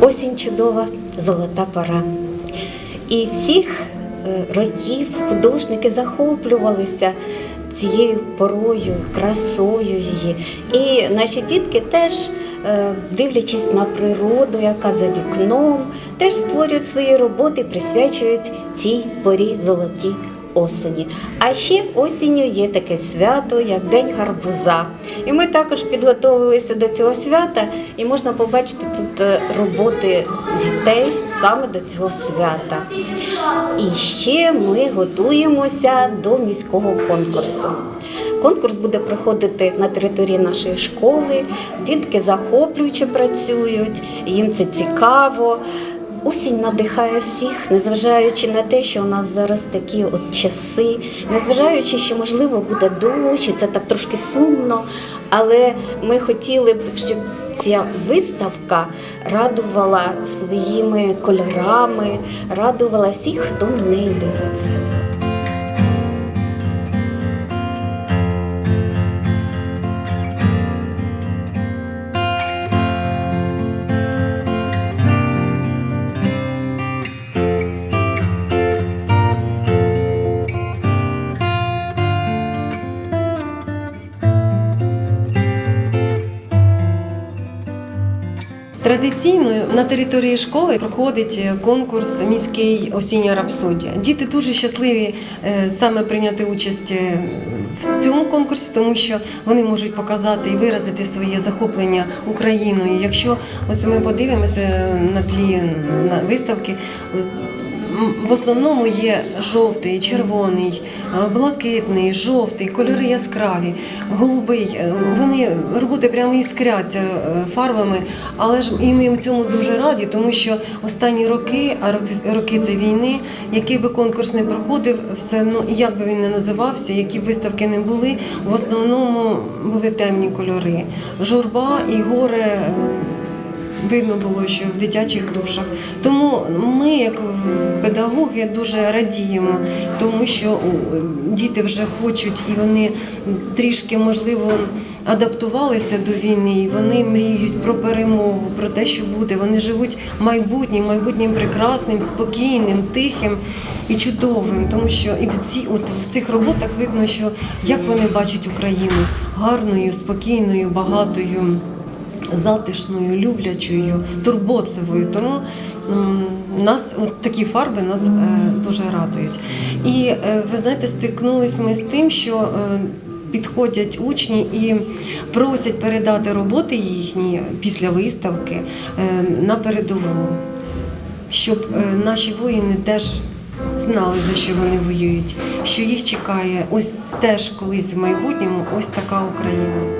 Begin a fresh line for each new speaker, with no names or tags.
Осінь чудова, золота пора. І всіх е, років художники захоплювалися цією порою, красою її. І наші дітки теж, е, дивлячись на природу, яка за вікном, теж створюють свої роботи, присвячують цій порі золотій осені. А ще осінню є таке свято, як День гарбуза. І ми також підготовилися до цього свята, і можна побачити тут е, роботи дітей саме до цього свята. І ще ми готуємося до міського конкурсу. Конкурс буде проходити на території нашої школи. Дітки захоплююче працюють, їм це цікаво. Осінь надихає всіх, незважаючи на те, що у нас зараз такі от часи, незважаючи, що можливо буде дощ, і це так трошки сумно. Але ми хотіли б, щоб ця виставка радувала своїми кольорами, радувала всіх, хто на неї дивиться.
Традиційно на території школи проходить конкурс міський осіння рапсодія. Діти дуже щасливі е, саме прийняти участь е, в цьому конкурсі, тому що вони можуть показати і виразити своє захоплення Україною. Якщо ось ми подивимося на тлі на виставки. В основному є жовтий, червоний, е, блакитний, жовтий, кольори яскраві, голубий. Е, Вони роботи прямо іскряться е, фарбами, але ж і ми в цьому дуже раді, тому що останні роки, а роки, це війни, який би конкурс не проходив, все і як би він не називався, які б виставки не були, в основному були темні кольори. Журба і горе. Видно було, що в дитячих душах. Тому ми, як педагоги, дуже радіємо, тому що діти вже хочуть і вони трішки, можливо, адаптувалися до війни, і вони мріють про перемогу, про те, що буде. Вони живуть майбутнім, майбутнім прекрасним, спокійним, тихим і чудовим. Тому що і в, ці, от, в цих роботах видно, що як вони бачать Україну гарною, спокійною, багатою затишною, люблячою, турботливою. Тому нас от такі фарби нас е, дуже радують. І е, ви знаєте, стикнулись ми з тим, що е, Підходять учні і просять передати роботи їхні після виставки на передову, щоб наші воїни теж знали, за що вони воюють, що їх чекає ось теж колись в майбутньому ось така Україна.